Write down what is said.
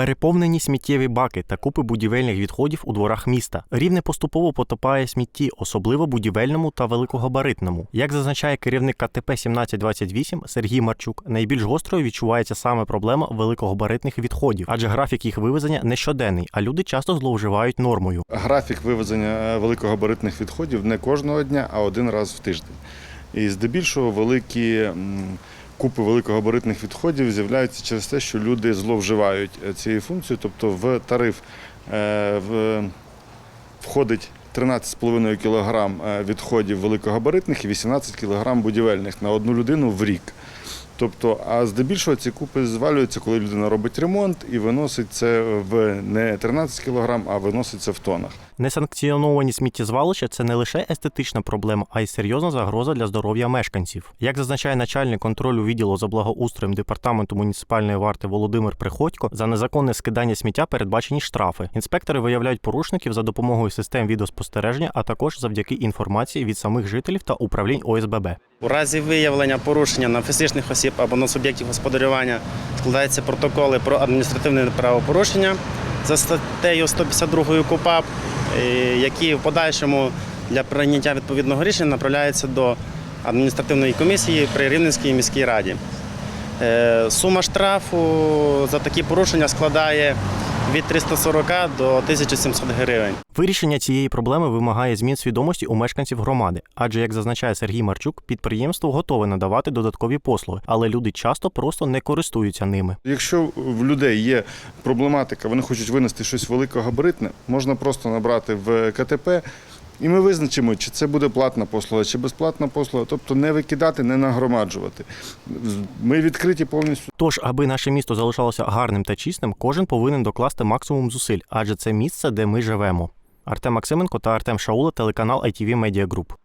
Переповнені сміттєві баки та купи будівельних відходів у дворах міста. Рівне поступово потопає смітті, особливо будівельному та великогабаритному. Як зазначає керівник КТП 1728 Сергій Марчук, найбільш гострою відчувається саме проблема великогабаритних відходів, адже графік їх вивезення не щоденний, а люди часто зловживають нормою. Графік вивезення е, великогабаритних відходів не кожного дня, а один раз в тиждень. І здебільшого великі купи великогабаритних відходів з'являються через те, що люди зловживають е, цією функцією, тобто в тариф е, входить 13,5 кг відходів великогабаритних і 18 кг будівельних на одну людину в рік. Тобто, а здебільшого ці купи звалюються, коли людина робить ремонт і виносить це в не 13 кг, а виносить це в тонах. Несанкціоновані сміттєзвалища це не лише естетична проблема, а й серйозна загроза для здоров'я мешканців. Як зазначає начальник контролю відділу за благоустроєм департаменту муніципальної варти Володимир Приходько, за незаконне скидання сміття передбачені штрафи. Інспектори виявляють порушників за допомогою систем відеоспостереження, а також завдяки інформації від самих жителів та управлінь ОСББ. У разі виявлення порушення на фізичних осіб або на суб'єктів господарювання складаються протоколи про адміністративне правопорушення за статтею 152 КУПАП, е, які в подальшому для прийняття відповідного рішення направляються до адміністративної комісії при Рівненській міській раді. Е, Сума штрафу за такі порушення складає від 340 до 1700 гривень. Вирішення цієї проблеми вимагає змін свідомості у мешканців громади, адже, як зазначає Сергій Марчук, підприємство готове надавати додаткові послуги, але люди часто просто не користуються ними. Якщо в людей є проблематика, вони хочуть винести щось великогабаритне, можна просто набрати в КТП. І ми визначимо, чи це буде платна послуга, чи безплатна послуга, тобто не викидати, не нагромаджувати. Ми відкриті повністю Тож, аби наше місто залишалося гарним та чистим, кожен повинен докласти максимум зусиль, адже це місце, де ми живемо. Артем Максименко та Артем Шаула, телеканал ITV Media Group.